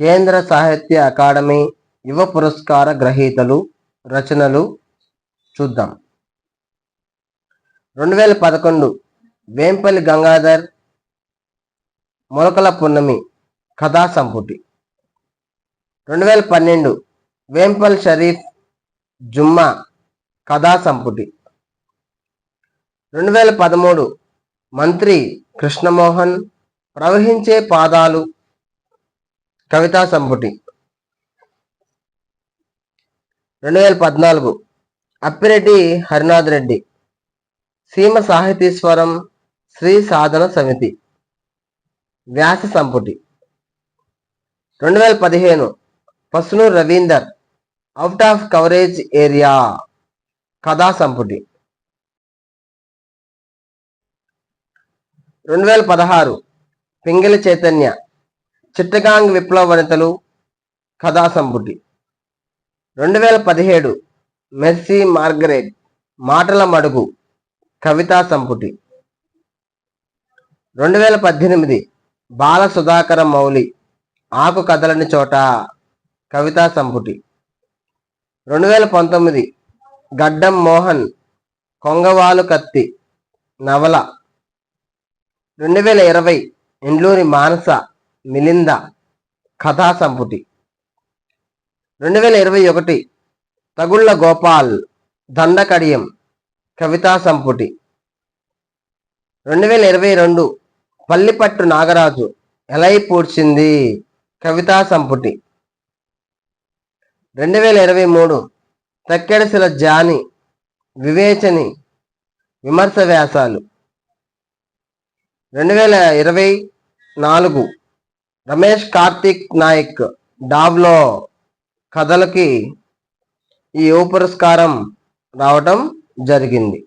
కేంద్ర సాహిత్య అకాడమీ యువ పురస్కార గ్రహీతలు రచనలు చూద్దాం. రెండు వేల పదకొండు వేంపల్లి గంగాధర్ మొలకల పున్నమి కథా సంపుటి. రెండు వేల పన్నెండు వేంపల్ షరీఫ్ జుమ్మా కథా సంపుటి. రెండు వేల పదమూడు మంత్రి కృష్ణమోహన్ ప్రవహించే పాదాలు కవితా సంపుటి. రెండు వేల పద్నాలుగు. అప్పిరెడ్డి హరినాథ్ రెడ్డి. సీమ సాహితీశ్వరం శ్రీ సాధన సమితి. వ్యాస సంపుటి. రెండు వేల పదిహేను. Pasunuru Ravinder. Out of coverage area. కథా సంపుటి. రెండు వేల పదహారు. పింగిల చైతన్య. చిట్టగాంగ్ విప్లవ వనితలు కథా సంపుటి. రెండు వేల పదిహేడు మెర్సీ మార్గరెట్ మాటల మడుగు కవితా సంపుటి. రెండు వేల పద్దెనిమిది బాల సుధాకర మౌలి ఆకు కదలని చోట కవితా సంపుటి. రెండు వేల పంతొమ్మిది గడ్డం మోహన్ కొంగవాలు కత్తి నవల. రెండు వేల ఇరవై ఇండ్లూరి మానస మిలింద కథా సంపుటి. రెండు వేల ఇరవై ఒకటి తగుళ్ళ గోపాల్ దండకడియం కవితా సంపుటి. రెండు వేల ఇరవై రెండు పల్లిపట్టు నాగరాజు ఎలై పూడ్చింది కవితా సంపుటి. రెండు వేల ఇరవై మూడు తక్కెడసిల జాని వివేచని విమర్శ వ్యాసాలు. రెండు వేల ఇరవై నాలుగు రమేష్ కార్తిక్ నాయక్ డాబ్లో కథలకి ఈ యువ పురస్కారం రావటం జరిగింది.